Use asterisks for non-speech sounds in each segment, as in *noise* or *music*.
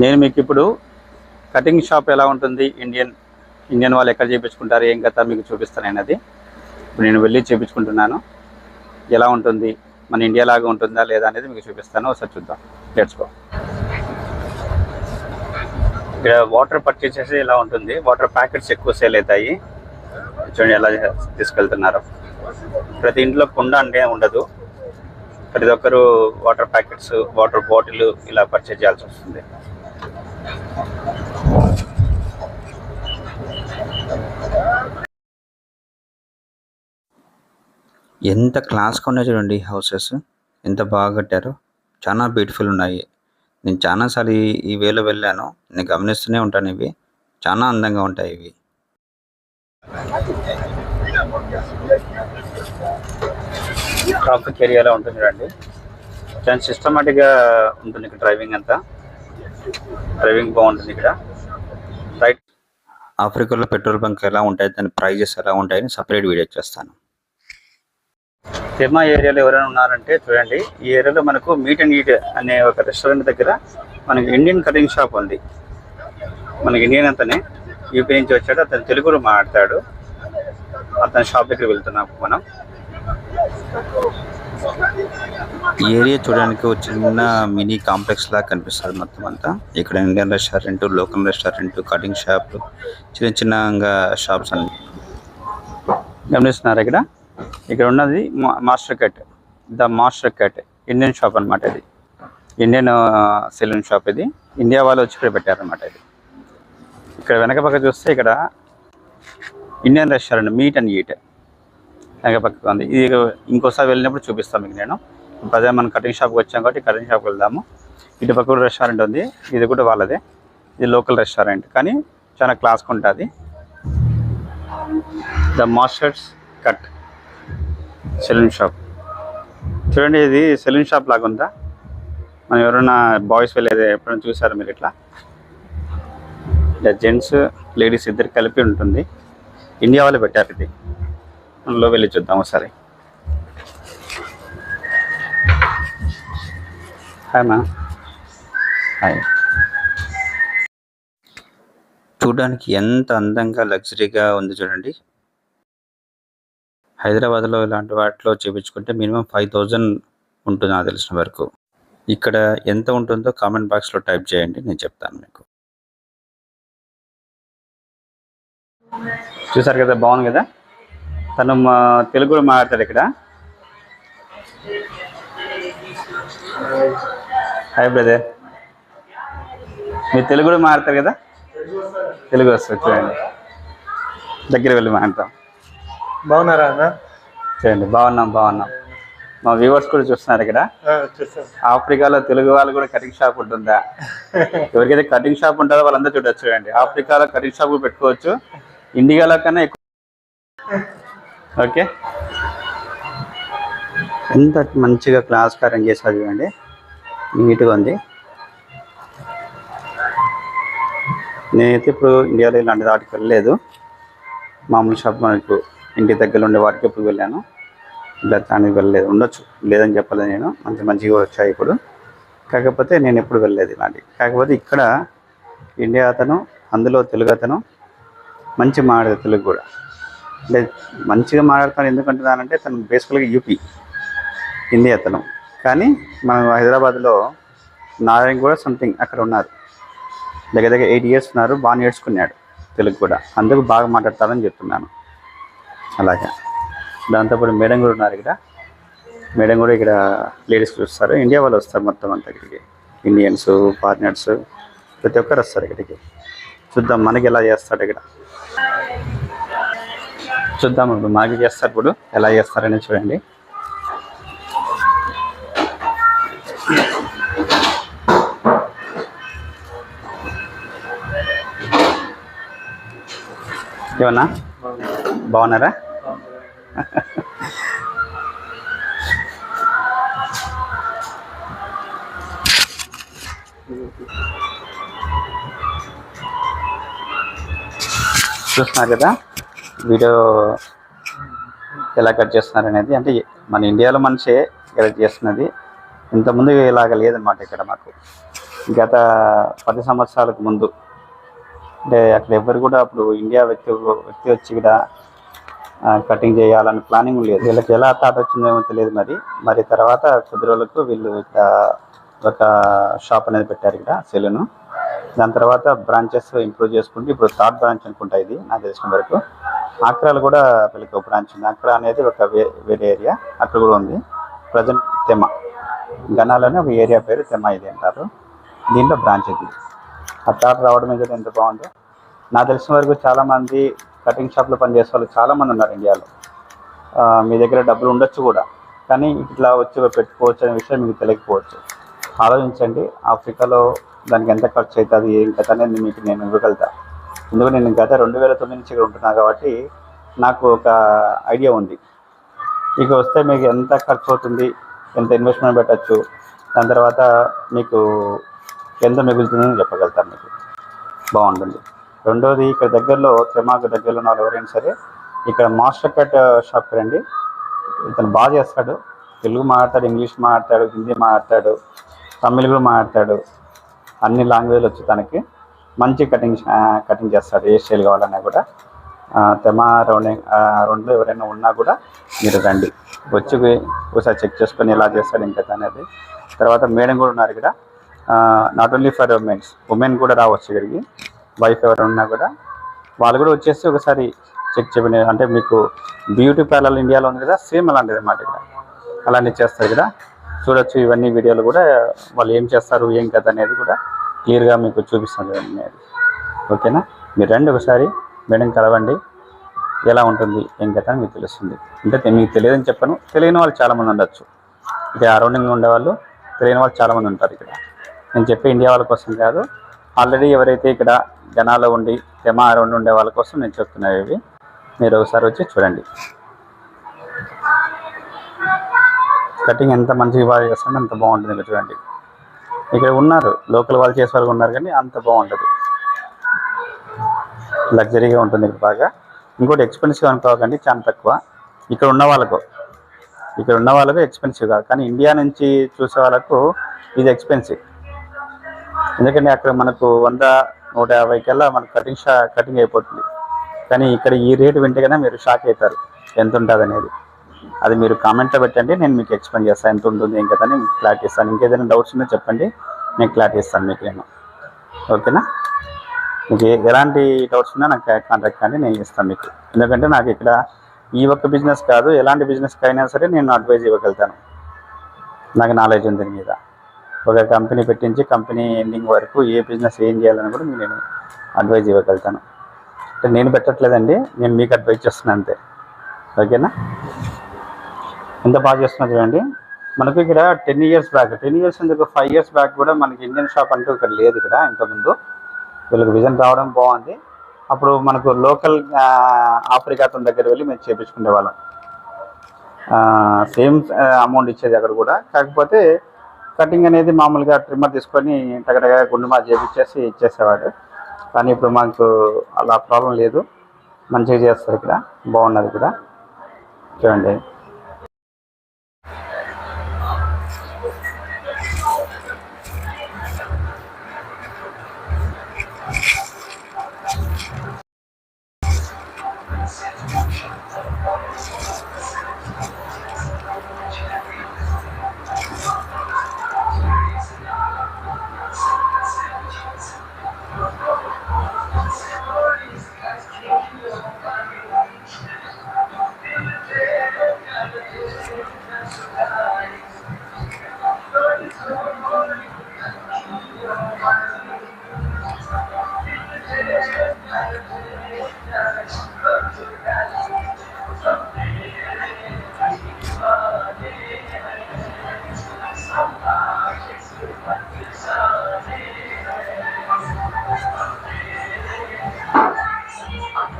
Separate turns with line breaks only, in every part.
నేను మీకు ఇప్పుడు కటింగ్ షాప్ ఎలా ఉంటుంది? ఇండియన్ ఇండియన్ వాళ్ళు ఎక్కడ చేయించుకుంటారు ఏం కథ మీకు చూపిస్తాను నేను అది ఇప్పుడు నేను వెళ్ళి చేయించుకుంటున్నాను ఎలా ఉంటుంది? మన ఇండియా లాగా ఉంటుందా లేదా అనేది మీకు చూపిస్తాను. ఒకసారి చూద్దాం. నేర్చుకో ఇక్కడ వాటర్ పర్చేస్ చేసి ఇలా ఉంటుంది? వాటర్ ప్యాకెట్స్ ఎక్కువ సేల్ అవుతాయి. చూడండి ఎలా తీసుకెళ్తున్నారు. ప్రతి ఇంట్లో కుండ అంటే ఉండదు. ప్రతి ఒక్కరు వాటర్ ప్యాకెట్స్ వాటర్ బాటిల్ ఇలా పర్చేజ్ చేయాల్సి వస్తుంది. ఎంత క్లాస్గా ఉన్నాయి చూడండి హౌసెస్ ఎంత బాగా కట్టారో. చాలా బ్యూటిఫుల్ ఉన్నాయి. నేను చాలాసార్లు ఈ వేలో వెళ్ళాను. నేను గమనిస్తూనే ఉంటాను ఇవి. చాలా అందంగా ఉంటాయి ఇవి. ట్రాఫిక్ ఏరియాలో ఉంటుంది చూడండి. చాలా సిస్టమేటిక్గా ఉంటుంది డ్రైవింగ్ అంతా. డ్రైవింగ్ బాగుంటుంది ఇక్కడ. రైట్ ఆఫ్రికాలో పెట్రోల్ బంక్ ఎలా ఉంటాయి దాని ప్రైజెస్ ఎలా ఉంటాయని సపరేట్ వీడియో చేస్తాను. తిరుమా ఏరియాలో ఎవరైనా ఉన్నారంటే చూడండి ఈ ఏరియాలో మనకు మీట్ అండ్ ఈట్ అనే ఒక రెస్టారెంట్ దగ్గర మనకి ఇండియన్ కటింగ్ షాప్ ఉంది. మనకి ఇండియన్ అతనే యూపీ నుంచి వచ్చాడు అతను తెలుగులో మాట్లాడతాడు. అతని షాప్ దగ్గర వెళ్తున్నాం మనం. ఈ ఏరియా చూడడానికి ఒక చిన్న మినీ కాంప్లెక్స్ లాగా కనిపిస్తుంది మొత్తం అంతా. ఇక్కడ Indian restaurant local restaurant cutting shop చిన్న చిన్నగా షాప్స్ అన్ని. గమనిస్తున్నారు ఇక్కడ? ఇక్కడ ఉన్నది మా- master cut the master cut. Indian shop అన్నమాట ఇది. ఇండియన్ సెలూన్ షాప్ ఇది. ఇండియా వాళ్ళు వచ్చి ఇక్కడ పెట్టారనమాట ఇది. ఇక్కడ వెనక పక్క చూస్తే ఇక్కడ Indian restaurant meet and eat. వెనక పక్కకు ఉంది. ఇది ఇంకోసారి వెళ్ళినప్పుడు చూపిస్తాను మీకు నేను. ప్రజా మనం కటింగ్ షాప్కి వచ్చాం కాబట్టి కటింగ్ షాప్కి వెళ్దాము. ఇటు పక్క రెస్టారెంట్ ఉంది. ఇది కూడా వాళ్ళదే. ఇది లోకల్ రెస్టారెంట్ కానీ చాలా క్లాస్గా ఉంటుంది. The masters cut salon shop చూడండి ఇది సెలూన్ షాప్ లాగా ఉందా? మనం ఎవరైనా బాయ్స్ వెళ్ళేది ఎప్పుడైనా చూసారు మీరు ఇట్లా? ఇలా జెంట్స్ లేడీస్ ఇద్దరు కలిపి ఉంటుంది. ఇండియా వాళ్ళు పెట్టారు ఇది. అందులో వెళ్ళి చూద్దాం ఒకసారి. హాయ్ మా హాయ్ చూడడానికి ఎంత అందంగా లగ్జరీగా ఉంది చూడండి. హైదరాబాద్లో ఇలాంటి వాటిలో చూపించుకుంటే మినిమం ఫైవ్ థౌజండ్ ఉంటుంది నాకు తెలిసిన వరకు. ఇక్కడ ఎంత ఉంటుందో కామెంట్ బాక్స్లో టైప్ చేయండి నేను చెప్తాను మీకు. చూసారు కదా బాగుంది కదా? తను మా తెలుగులో మాట్లాడతాడు ఇక్కడ. హాయ్ బ్రదర్ మీరు తెలుగులో మాట్లాడతారు కదా? తెలుగు వస్తుంది చూడండి. దగ్గర వెళ్ళి మాట్లాడతాం.
బాగున్నారా అన్న?
చూడండి బాగున్నాం బాగున్నాం. మా వ్యూవర్స్ కూడా చూస్తున్నారు ఇక్కడ. ఆఫ్రికాలో తెలుగు వాళ్ళు కూడా కటింగ్ షాప్ ఉంటుందా? ఎవరికైతే కటింగ్ షాప్ ఉంటుందో వాళ్ళందరూ చూడొచ్చు చూడండి. ఆఫ్రికాలో కటింగ్ షాప్ కూడా పెట్టుకోవచ్చు. ఇండియాలో కన్నా ఎక్కువ ఓకే. ఎంత మంచిగా క్లాస్ అరేంజ్ చేసారు చూడండి. నీట్గా ఉంది. నేనైతే ఇప్పుడు ఇండియాలో ఇలాంటి వాటికి వెళ్ళలేదు. మామూలు షాప్ మనకు ఇంటి దగ్గర ఉండే వాటికి ఎప్పుడు వెళ్ళాను. ఇలా దానికి వెళ్ళలేదు. ఉండొచ్చు. లేదని చెప్పలేదు నేను. మంచి మంచిగా వచ్చాయి ఇప్పుడు. కాకపోతే నేను ఎప్పుడు వెళ్ళలేదు ఇలాంటి. కాకపోతే ఇక్కడ ఇండియా అతను అందులో తెలుగు అతను మంచి మాట్లాడు తెలుగు కూడా. అంటే మంచిగా మాట్లాడతాను ఎందుకంటున్నానంటే తను బేసికల్గా యూపీ హిందీ అతను. కానీ మనం హైదరాబాద్లో నారాయణ కూడా సంథింగ్ అక్కడ ఉన్నారు. దగ్గర దగ్గర ఎయిట్ ఇయర్స్ ఉన్నారు బాగా నేర్చుకున్నాడు తెలుగు కూడా. అందుకు బాగా మాట్లాడతారని చెప్తున్నాను. అలాగే. దాంతోపాటు మేడం కూడా ఉన్నారు ఇక్కడ. మేడం కూడా ఇక్కడ లేడీస్ చూస్తారు. ఇండియా వాళ్ళు వస్తారు మొత్తం అంతా ఇక్కడికి. ఇండియన్స్ ఫారినర్స్ ప్రతి ఒక్కరు వస్తారు ఇక్కడికి. చూద్దాం మనకి ఎలా చేస్తాడు ఇక్కడ. చూద్దాం ఇప్పుడు మాగి చేస్తారు ఇప్పుడు ఎలా చేస్తారని చూడండి. ఏమన్నా? బాగున్నారా? చూస్తున్నారు కదా? వీడియో ఎలా కట్ చేస్తున్నారు అనేది అంటే మన ఇండియాలో మనిషే ఇలా చేస్తున్నది. ఇంతకుముందు ఇలాగ లేదనమాట ఇక్కడ మాకు. గత పది సంవత్సరాలకు ముందు. అంటే అక్కడ ఎవరు కూడా అప్పుడు ఇండియా వ్యక్తి వ్యక్తి వచ్చి కూడా కటింగ్ చేయాలని ప్లానింగ్ లేదు. వీళ్ళకి ఎలా థాట్ వచ్చిందేమో తెలియదు మరి. మరి తర్వాత కొద్ది రోజులకు వీళ్ళు ఒక షాప్ అనేది పెట్టారు ఇక్కడ సెలూన్. దాని తర్వాత బ్రాంచెస్ ఇంప్రూవ్ చేసుకుంటూ ఇప్పుడు థర్డ్ బ్రాంచ్ అనుకుంటా ఇది నాకు తెలిసిన వరకు. ఆక్రాలు కూడా వీళ్ళకి ఒక బ్రాంచ్ ఉంది. ఆక్రా అనేది ఒక వే- వేరే ఏరియా అక్కడ కూడా ఉంది. ప్రజెంట్ తెమ గనాలోనే ఒక ఏరియా పేరు తెమ ఇది అంటారు. దీంట్లో బ్రాంచ్ ఇది. ఆ థాట్ రావడం అయితే ఎంత బాగుందో. నాకు తెలిసిన వరకు చాలామంది కటింగ్ షాప్లో పనిచేసే వాళ్ళు చాలామంది ఉన్నారు ఇండియాలో. మీ దగ్గర డబ్బులు ఉండొచ్చు కూడా. కానీ ఇట్లా వచ్చి పెట్టుకోవచ్చు అనే విషయం మీకు తెలియకపోవచ్చు. ఆలోచించండి. ఆఫ్రికాలో దానికి ఎంత ఖర్చు అవుతుంది ఏం కథ అనేది మీకు నేను ఇవ్వగలుగుతా. ఎందుకంటే నేను గత రెండు వేల తొమ్మిది నుంచి ఇక్కడ ఉంటున్నా కాబట్టి నాకు ఒక ఐడియా ఉంది. ఇక వస్తే మీకు ఎంత ఖర్చు అవుతుంది ఎంత ఇన్వెస్ట్మెంట్ పెట్టచ్చు దాని తర్వాత మీకు ఎంత మిగులుతుందని చెప్పగలుగుతాను మీకు. బాగుంటుంది. రెండోది ఇక్కడ దగ్గరలో తెమాకు దగ్గరలో ఉన్న వాళ్ళు ఎవరైనా సరే ఇక్కడ మాస్టర్ కట్ షాప్కి రండి ఇతను బాగా చేస్తాడు. తెలుగు మాట్లాడతాడు ఇంగ్లీష్ మాట్లాడతాడు హిందీ మాట్లాడతాడు తమిళ్ కూడా మాట్లాడతాడు అన్ని లాంగ్వేజ్లు వచ్చి తనకి మంచి కటింగ్ కటింగ్ చేస్తాడు. ఏ స్టైల్ కావాలన్నా కూడా. ఆ, తెమ రౌండింగ్ రౌండ్లో ఎవరైనా ఉన్నా కూడా మీరు రండి. వచ్చి ఒకసారి చెక్ చేసుకొని ఎలా చేస్తాడు ఇంకా అనేది. తర్వాత మేడం కూడా ఉన్నారు ఇక్కడ. Not only for womens women కూడా రావచ్చు ఇక్కడికి. వైఫ్ ఎవరు ఉన్నా కూడా. వాళ్ళు కూడా వచ్చేసి ఒకసారి చెక్ చెప్పిన అంటే మీకు బ్యూటీ పార్లర్ ఇండియాలో ఉంది కదా సేమ్ అలాంటిది అన్నమాట ఇక్కడ. అలాంటివి చేస్తారు ఇక్కడ. చూడొచ్చు ఇవన్నీ వీడియోలు కూడా వాళ్ళు ఏం చేస్తారు ఏం కథ అనేది కూడా క్లియర్గా మీకు చూపిస్తాను చూడండి ఓకేనా? మీరు రండి ఒకసారి మేడం కలవండి. ఎలా ఉంటుంది ఏం కథ అని మీకు తెలుస్తుంది. అంటే మీకు తెలియదని చెప్పను తెలియని వాళ్ళు చాలామంది ఉండొచ్చు. ఇక్కడ అరౌండింగ్ ఉండేవాళ్ళు తెలియని వాళ్ళు చాలామంది ఉంటారు ఇక్కడ. నేను చెప్పే ఇండియా వాళ్ళ కోసం కాదు ఆల్రెడీ ఎవరైతే ఇక్కడ జనాలు ఉండి తెమా అరౌండ్ ఉండే వాళ్ళ కోసం నేను చెప్తున్నాను ఇవి. మీరు ఒకసారి వచ్చి చూడండి. కటింగ్ ఎంత మంచిగా బాగా చేస్తుంటే అంత బాగుంటుంది ఇక్కడ చూడండి. ఇక్కడ ఉన్నారు లోకల్ వాళ్ళు చేసే వాళ్ళు ఉన్నారు కానీ అంత బాగుంటుంది లగ్జరీగా ఉంటుంది ఇక్కడ బాగా. ఇంకోటి ఎక్స్పెన్సివ్ అనుకోకండి చాలా తక్కువ. ఇక్కడ ఉన్న వాళ్ళకు ఇక్కడ ఉన్న వాళ్ళకు ఎక్స్పెన్సివ్ కాదు. కానీ ఇండియా నుంచి చూసే వాళ్ళకు ఇది ఎక్స్పెన్సివ్ ఎందుకంటే అక్కడ మనకు వంద నూట యాభై కల్లా మనకు కటింగ్ షా కటింగ్ అయిపోతుంది. కానీ ఇక్కడ ఈ రేటు వింటే కదా మీరు షాక్ అవుతారు. ఎంత ఉంటుంది అనేది అది మీరు కామెంట్లో పెట్టండి నేను మీకు ఎక్స్ప్లెయిన్ చేస్తాను ఎంత ఉంటుంది ఏం కదా నేను క్లారిటీ ఇస్తాను. ఇంకేదైనా డౌట్స్ ఉన్నా చెప్పండి నేను క్లారిటీ ఇస్తాను మీకు నేను. ఓకేనా? మీకు ఎలాంటి డౌట్స్ ఉన్నా నాకు కాంటాక్ట్ కానీ నేను ఇస్తాను మీకు. ఎందుకంటే నాకు ఇక్కడ ఈ ఒక్క బిజినెస్ కాదు ఎలాంటి బిజినెస్కి అయినా సరే నేను అడ్వైజ్ ఇవ్వగలుగుతాను. నాకు నాలెడ్జ్ ఉంది దీని మీద. ఒక కంపెనీ పెట్టించి కంపెనీ ఎండింగ్ వరకు ఏ బిజినెస్ ఏం చేయాలని కూడా నేను అడ్వైజ్ ఇవ్వగలుగుతాను. అంటే నేను పెట్టట్లేదండి నేను మీకు అడ్వైజ్ చేస్తున్నాను అంతే. ఓకేనా? ఎంత బాగా చేస్తున్నా చూడండి. మనకు ఇక్కడ ten years back ten years ఎందుకు? ఫైవ్ ఇయర్స్ బ్యాక్ కూడా మనకి ఇండియన్ షాప్ అంటూ ఇక్కడ లేదు ఇక్కడ ఇంతకుముందు. వీళ్ళకి విజన్ రావడం బాగుంది. అప్పుడు మనకు లోకల్ ఆఫ్రికా దగ్గర వెళ్ళి మేము చేపించుకునే వాళ్ళం. సేమ్ అమౌంట్ ఇచ్చేది అక్కడ కూడా. కాకపోతే కటింగ్ అనేది మామూలుగా ట్రిమ్మర్ తీసుకొని టగటగా గుండుమా చేపించేసి ఇచ్చేసేవాడు. కానీ ఇప్పుడు మాకు అలా ప్రాబ్లం లేదు. మంచిగా చేస్తారు ఇక్కడ. బాగున్నది ఇక్కడ చూడండి.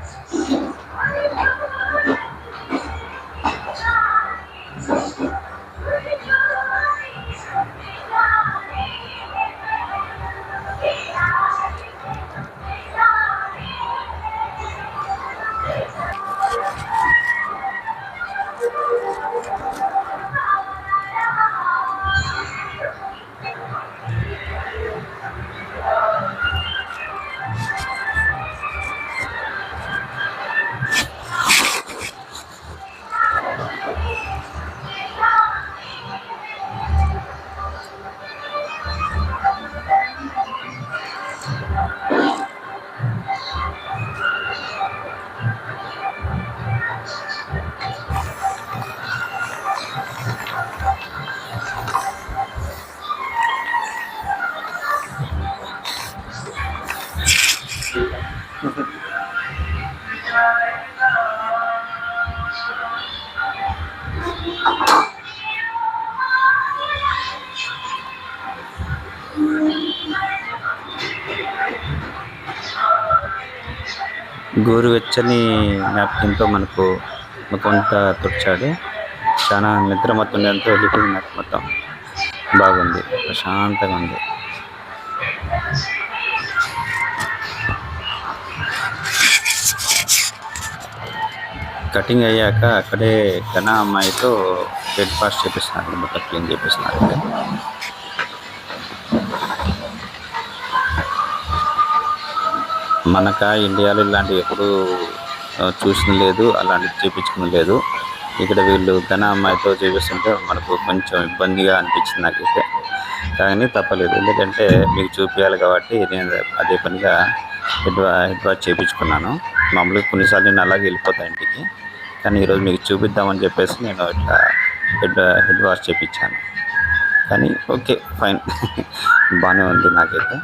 Thank you. గోరువెచ్చని నాప్కిన్తో మనకు మొత్తం తుడిచాడు. చాలా నిద్ర మొత్తం ఎంతో వెళ్ళిపోయింది నాకు మొత్తం. బాగుంది. ప్రశాంతంగా ఉంది. కటింగ్ అయ్యాక అక్కడే ఘన అమ్మాయితో హెడ్ ఫాస్ట్ చేపిస్తున్నారు అనమాట క్లీన్ చేపిస్తున్నారు. మనక ఇండియాలో ఇలాంటివి ఎప్పుడు చూసిన లేదు అలాంటివి చేపించుకుని లేదు. ఇక్కడ వీళ్ళు ఘన అమ్మాయితో చేపిస్తుంటే మనకు కొంచెం ఇబ్బందిగా అనిపించింది నాకైతే. కానీ తప్పలేదు. ఎందుకంటే మీకు చూపించాలి కాబట్టి నేను అదే పనిగా హెడ్ వా హెడ్ వాష్ చేయించుకున్నాను మామూలుగా కొన్నిసార్లు నేను అలాగే వెళ్ళిపోతాను ఇంటికి. కానీ ఈరోజు మీకు చూపిద్దామని చెప్పేసి నేను ఇట్లా హెడ్ హెడ్ వాష్ చేయించాను కానీ ఓకే ఫైన్. *laughs* బాగానే ఉంది నాకైతే.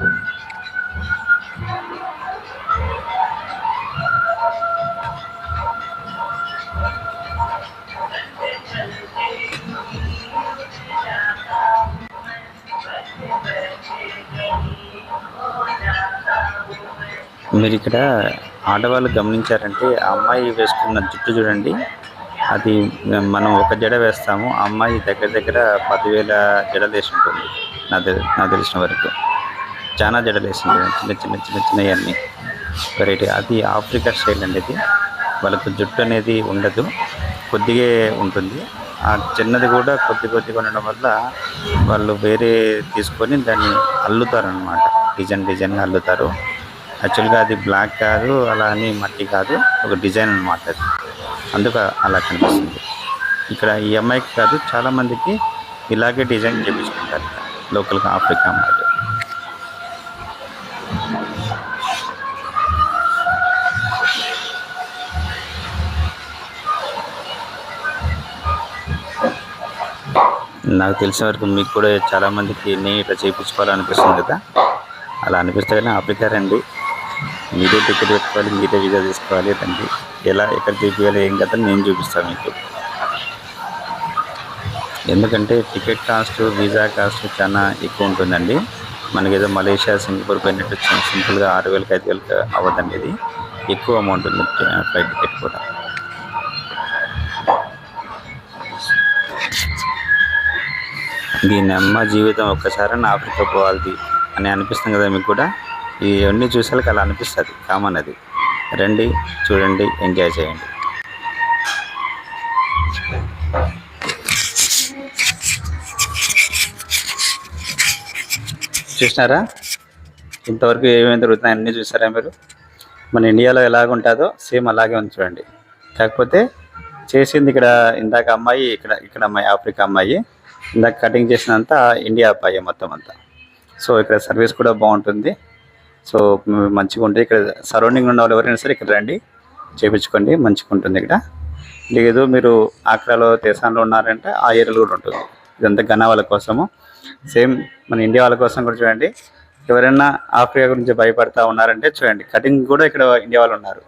మీరు ఇక్కడ ఆడవాళ్ళు గమనించారంటే ఆ అమ్మాయి వేసుకున్న జుట్టు చూడండి. అది మనం ఒక జడ వేస్తాము ఆ అమ్మాయి దగ్గర దగ్గర పదివేల జడలు వేసి ఉంటుంది. నా నాకు తెలిసిన వరకు. చాలా జడలు వేసింది ఉంటుంది చిన్న చిన్న చిన్న చిన్నవి అన్నీ వెరైటీ. అది ఆఫ్రికా స్టైల్ అండి ఇది. వాళ్ళకు జుట్టు అనేది ఉండదు. కొద్దిగా ఉంటుంది. ఆ చిన్నది కూడా కొద్ది కొద్దిగా ఉండడం వల్ల వాళ్ళు వేరే తీసుకొని దాన్ని అల్లుతారు అనమాట డిజైన్ డిజైన్గా అల్లుతారు. యాక్చువల్గా అది బ్లాక్ కాదు అలా అని మట్టి కాదు ఒక డిజైన్ అనమాట అది. అందుకు అలా కనిపిస్తుంది. ఇక్కడ ఈ అమ్మాయికి కాదు చాలామందికి ఇలాగే డిజైన్ చేయించుకుంటారు లోకల్గా ఆఫ్రికా అమ్మాయిలు. నాకు తెలిసిన వరకు మీకు కూడా చాలామందికి నేను ఇట్లా చేయించుకోవాలనిపిస్తుంది కదా? అలా అనిపిస్తే కానీ ఆఫ్రికా రండి. మీరే టికెట్ పెట్టుకోవాలి మీరే వీజా తీసుకోవాలి రండి. ఎలా ఎక్కడ చూపించాలి ఏం కదా నేను చూపిస్తాను మీకు. ఎందుకంటే టికెట్ కాస్ట్ వీసా కాస్ట్ చాలా ఎక్కువ ఉంటుందండి. మనకి ఏదో మలేషియా సింగపూర్ పోయినట్టు సింపుల్గా ఆరు వేలకి ఐదు వేలకు అవ్వదండి ఇది. ఎక్కువ అమౌంట్ ఉంది ఫ్లైట్ టికెట్ కూడా. దీని అమ్మ జీవితం ఒక్కసారి ఆఫ్రికా పోవాలి అని అనిపిస్తుంది కదా మీకు కూడా? ఇవన్నీ చూసాక అలా అనిపిస్తుంది. కామన్ అది. రండి చూడండి ఎంజాయ్ చేయండి. చూసినారా? ఇంతవరకు ఏమేమి దొరుకుతున్నాయి అన్నీ చూసారా మీరు? మన ఇండియాలో ఎలాగ ఉంటుందో సేమ్ అలాగే ఉంది చూడండి. కాకపోతే చేసింది ఇక్కడ ఇందాక అమ్మాయి ఇక్కడ ఇక్కడ అమ్మాయి ఆఫ్రికా అమ్మాయి. ఇందాక కటింగ్ చేసినంత ఇండియా అబ్బాయి మొత్తం అంతా. సో ఇక్కడ సర్వీస్ కూడా బాగుంటుంది. సో మంచిగా ఉంటుంది ఇక్కడ సరౌండింగ్ ఉన్న వాళ్ళు ఎవరైనా సరే ఇక్కడ రండి చేయించుకోండి మంచిగా ఉంటుంది ఇక్కడ. లేదు మీరు ఆక్రాలో దేశాల్లో ఉన్నారంటే ఆ ఏరియాలో కూడా ఉంటుంది. ఇదంతా ఘన వాళ్ళ కోసము. సేమ్ మన ఇండియా వాళ్ళ కోసం కూడా చూడండి. ఎవరైనా ఆఫ్రికా గురించి భయపడతా ఉన్నారంటే చూడండి. కటింగ్ కూడా ఇక్కడ ఇండియా వాళ్ళు ఉన్నారు.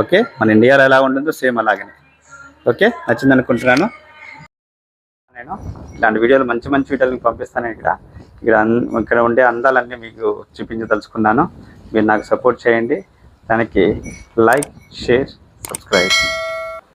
ఓకే? మన ఇండియాలో ఎలా ఉంటుందో సేమ్ అలాగనే. ఓకే? నచ్చింది అనుకుంటున్నాను నేను. ఇలాంటి వీడియోలు మంచి మంచి వీడియోలు పంపిస్తాను ఇక్కడ. ఇక్కడ ఇక్కడ ఉండే అందాలన్నీ మీకు చూపించదలుచుకున్నాను. మీరు నాకు సపోర్ట్ చేయండి. దానికి లైక్ షేర్ సబ్స్క్రైబ్.